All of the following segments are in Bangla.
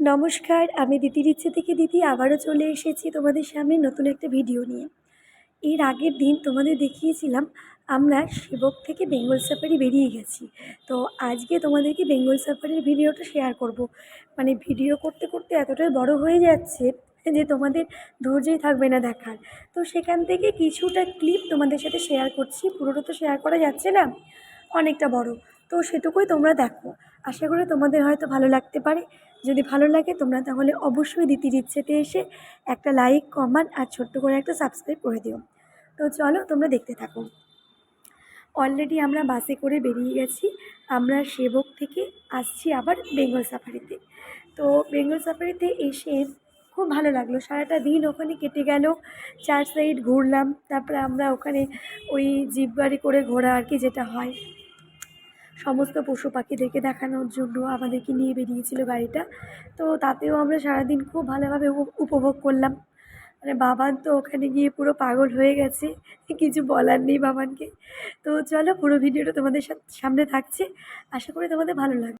নমস্কার, আমি দিদির ইচ্ছে থেকে দিদি আবারও চলে এসেছি তোমাদের সামনে নতুন একটা ভিডিও নিয়ে। এর আগের দিন তোমাদের দেখিয়েছিলাম, আমরা সেবক থেকে বেঙ্গল সাফারি বেরিয়ে গেছি। তো আজকে তোমাদেরকে বেঙ্গল সাফারির ভিডিওটা শেয়ার করব। মানে ভিডিও করতে করতে এতটাই বড় হয়ে যাচ্ছে যে তোমাদের ধৈর্যই থাকবে না দেখার। তো সেখান থেকে কিছুটা ক্লিপ তোমাদের সাথে শেয়ার করছি, পুরোটা তো শেয়ার করা যাচ্ছে না, অনেকটা বড়। তো সেটুকুই তোমরা দেখো। আশা করি তোমাদের হয়তো ভালো লাগতে পারে। যদি ভালো লাগে, তোমরা তাহলে অবশ্যই দিতির ইচ্ছেতে এসে একটা লাইক কমেন্ট আর ছোট্ট করে একটা সাবস্ক্রাইব করে দিও। তো চলো তোমরা দেখতে থাকো। অলরেডি আমরা বাসে করে বেরিয়ে গেছি। আমরা সেবক থেকে আসছি আবার বেঙ্গল সাফারিতে তো বেঙ্গল সাফারিতে এসে খুব ভালো লাগল। সারাটা দিন ওখানে কেটে গেল। চার সাইড ঘুরলাম। তারপরে আমরা ওখানে ওই জিপ গাড়ি করে ঘোরা আর কি যেটা হয়। সমস্ত পশু পাখি পাখিদেরকে দেখানোর জন্য আমাদেরকে নিয়ে বেরিয়েছিল গাড়িটা। তো তাতেও আমরা সারাদিন খুব ভালোভাবে উপ- উপভোগ করলাম। মানে বাবান তো ওখানে গিয়ে পুরো পাগল হয়ে গেছে, কিছু বলার নেই বাবানকে। তো চলো পুরো ভিডিওটা তোমাদের সামনে থাকছে। আশা করি তোমাদের ভালো লাগবে।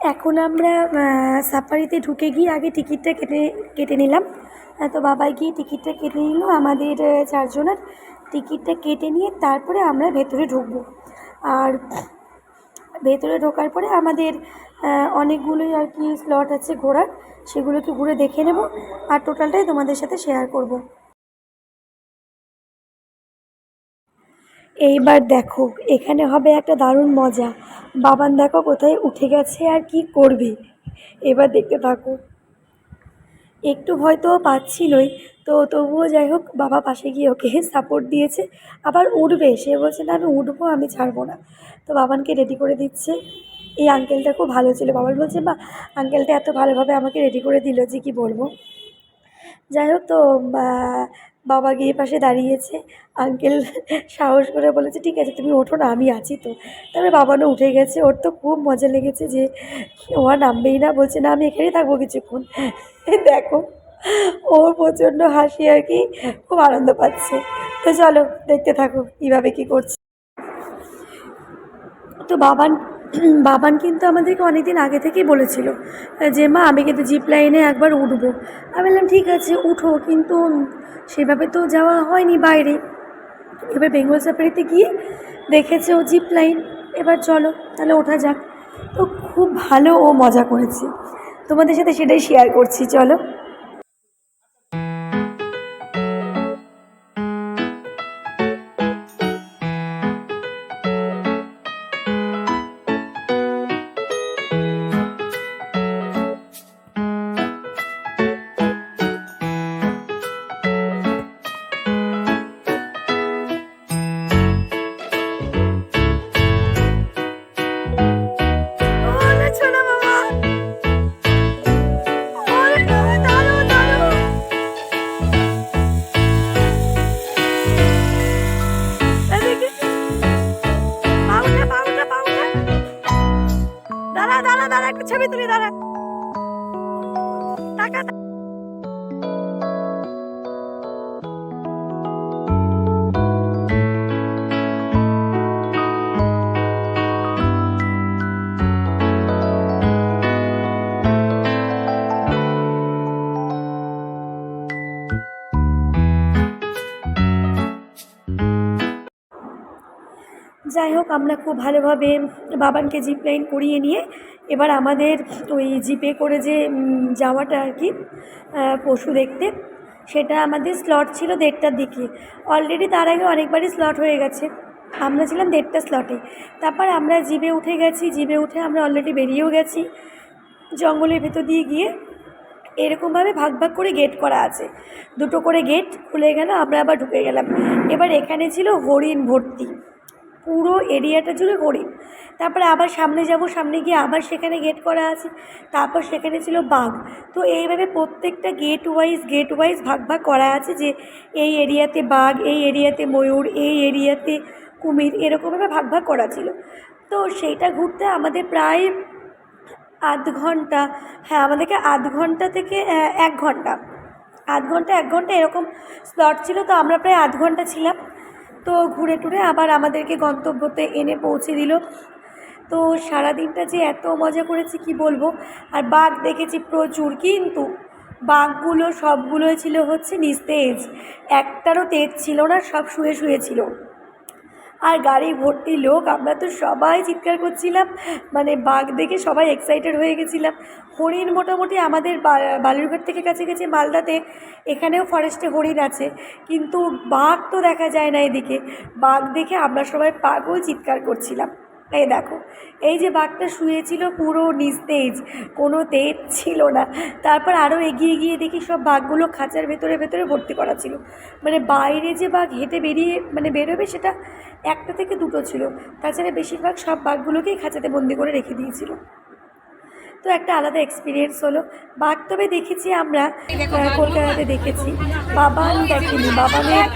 এখন আমরা সাফারিতে ঢুকে গিয়ে আগে টিকিটটা কেটে কেটে নিলাম। তো বাবাই গিয়ে টিকিটটা কেটে নিল, আমাদের চারজনের। টিকিটটা কেটে নিয়ে তারপরে আমরা ভেতরে ঢুকবো। আর ভেতরে ঢোকার পরে আমাদের অনেকগুলোই আর কি স্লট আছে ঘোরার, সেগুলোকে ঘুরে দেখে নেব। আর টোটালটাই তোমাদের সাথে শেয়ার করব। এইবার দেখো, এখানে হবে একটা দারুণ মজা। বাবান দেখো কোথায় উঠে গেছে আর কি করবে। এবার দেখতে থাকো। একটু ভয় তো পাচ্ছিলই, তো তবুও যাই হোক, বাবা পাশে গিয়ে ওকে সাপোর্ট দিয়েছে। আবার উঠবে, সে বলছে, না, আমি উঠবো, আমি ছাড়বো না। তো বাবানকে রেডি করে দিচ্ছে। এই আঙ্কেলটা খুব ভালো ছিল। বাবার বলছে বা আঙ্কেলটা এত ভালোভাবে আমাকে রেডি করে দিল, যে কি বলব? যাই হোক, তো বাবা গিয়ে পাশে দাঁড়িয়েছে। আঙ্কেল সাহস করে বলেছে, ঠিক আছে, তুমি ওঠো না, আমি আছি তো। তারপরে বাবানও উঠে গেছে। ওর তো খুব মজা লেগেছে যে ও নামবেই না। বলছে, না, আমি এখানেই থাকব কিছুক্ষণ। দেখো, ওর প্রচণ্ড হাসি আর কি, খুব আনন্দ পাচ্ছে। তো চলো, দেখতে থাকো, কীভাবে কী করছে। তো বাবান বাবান কিন্তু আমাদেরকে অনেক দিন আগে থেকেই বলেছিল, যে মা, আমি কিন্তু জিপ লাইনে একবার উঠবো। আমি বললাম, ঠিক আছে, উঠো। কিন্তু সেভাবে তো যাওয়া হয়নি বাইরে। এবার বেঙ্গল সাফারিতে গিয়ে দেখেছে ও জিপ লাইন। এবার চলো, তাহলে ওঠা যাক। তো খুব ভালো ও মজা করেছে। তোমাদের সাথে সেটাই শেয়ার করছি, চলো। একটা ছবি তুলি দাঁড়া। টাকা যাই হোক, আমরা খুব ভালোভাবে বাবানকে জিপ লাইন করিয়ে নিয়ে এবার আমাদের ওই জিপে করে যে যাওয়াটা আর কি পশু দেখতে, সেটা আমাদের স্লট ছিল দেড়টার দিকে। অলরেডি তার আগে অনেকবারই স্লট হয়ে গেছে। আমরা ছিলাম দেড়টা স্লটে তারপর আমরা জিপে উঠে গেছি, জিপে উঠে আমরা অলরেডি বেরিয়েও গেছি। জঙ্গলের ভেতর দিয়ে গিয়ে এরকমভাবে ভাগ ভাগ করে গেট করা আছে। দুটো করে গেট খুলে গেল, আমরা আবার ঢুকে গেলাম। এবার এখানে ছিল হরিণ ভর্তি। পুরো এরিয়াটা জুড়ে হরিণ। তারপরে আবার সামনে যাব, সামনে গিয়ে আবার সেখানে গেট করা আছে, তারপর সেখানে ছিল বাঘ। তো এইভাবে প্রত্যেকটা গেট ওয়াইজ গেট ওয়াইজ ভাগ ভাগ করা আছে যে এই এরিয়াতে বাঘ, এই এরিয়াতে ময়ূর, এই এরিয়াতে কুমির, এরকমভাবে ভাগ ভাগ করা ছিল। তো সেইটা ঘুরতে আমাদের প্রায় আধ ঘণ্টা হ্যাঁ আমাদেরকে আধ ঘণ্টা থেকে এক ঘণ্টা, আধ ঘণ্টা, এক ঘণ্টা এরকম স্লট ছিল। তো আমরা প্রায় আধ ঘণ্টা ছিলাম। তো ঘুরে টুরে আবার আমাদেরকে গন্তব্যতে এনে পৌঁছে দিল। তো সারাদিনটা যে এত মজা করেছি, কি বলব? আর বাঘ দেখেছি প্রচুর, কিন্তু বাঘগুলো সবগুলোই ছিল হচ্ছে নিস্তেজ। একটারও তেজ ছিল না, সব শুয়ে শুয়ে ছিল। আর গাড়ি ভর্তি লোক, আমরা তো সবাই চিৎকার করছিলাম মানে বাঘ দেখে সবাই এক্সাইটেড হয়ে গেছিলাম। হরিণ মোটামুটি আমাদের বালুরঘাট থেকে কাছে গেছে মালদাতে, এখানেও ফরেস্টে হরিণ আছে। কিন্তু বাঘ তো দেখা যায় না এদিকে। বাঘ দেখে আমরা সবাই পাগল চিৎকার করছিলাম। এই দেখো, এই যে বাঘটা শুয়েছিল পুরো নিস্তেজ, কোনো তেজ ছিল না। তারপর আরও এগিয়ে গিয়ে দেখি সব বাঘগুলো খাঁচার ভেতরে ভেতরে ভর্তি করা ছিল। মানে বাইরে যে বাঘ হেঁটে বেরিয়ে মানে বেরোবে সেটা একটা থেকে দুটো ছিল। তাছাড়া বেশিরভাগ সব বাঘগুলোকেই খাঁচাতে বন্দি করে রেখে দিয়েছিল। তো একটা আলাদা এক্সপিরিয়েন্স হলো। বাঘ তবে দেখেছি আমরা কলকাতাতে দেখেছি। বাবান দেখেনি বাবানের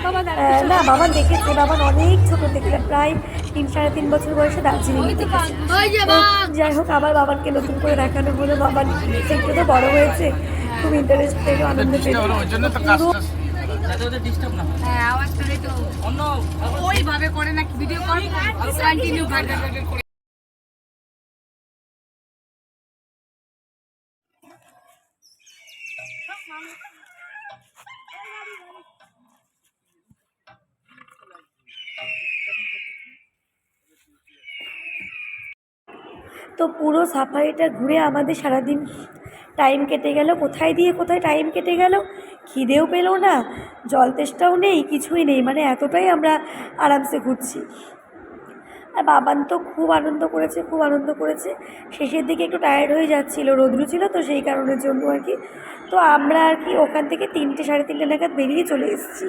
না বাবান দেখেছি বাবান অনেক ছোটো থেকে প্রায় তিন সাড়ে তিন বছর বয়সে দার্জিলিং যাই হোক আবার বাবানকে নতুন করে দেখানো হলো। বাবান একটু তো বড় হয়েছে খুব ইন্টারেস্ট পেল আনন্দ পেল। হয় হ্যাঁ আওয়াজটা তো অন্য ওইভাবে করে না ভিডিও কল কন্টিনিউ তো পুরো সাফারিটা ঘুরে আমাদের সারাদিন টাইম কেটে গেল। কোথায় দিয়ে কোথায় টাইম কেটে গেল? খিদেও পেল না, জল তেষ্টাও নেই, কিছুই নেই। মানে এতটাই আমরা আরামসে ঘুরছি। আর বাবান তো খুব আনন্দ করেছে, খুব আনন্দ করেছে। শেষের দিকে একটু টায়ার্ড হয়ে যাচ্ছিল, রোদ্রু ছিল তো সেই কারণের জন্য আর কি। তো আমরা আর কি ওখান থেকে তিনটে, সাড়ে তিনটে নাগাদ বেরিয়ে চলে এসেছি।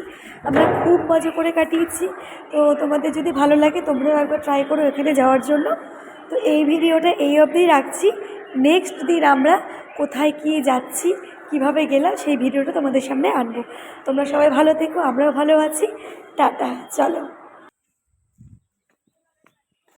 আমরা খুব মজা করে কাটিয়েছি। তো তোমাদের যদি ভালো লাগে তোমরাও একবার ট্রাই করো এখানে যাওয়ার জন্য। তো এই ভিডিওটা এই অবধিই রাখছি। নেক্সট দিন আমরা কোথায় কী যাচ্ছি, কীভাবে গেলাম, সেই ভিডিওটা তোমাদের সামনে আনব। তোমরা সবাই ভালো থেকো, আমরাও ভালো আছি। টাটা, চলো।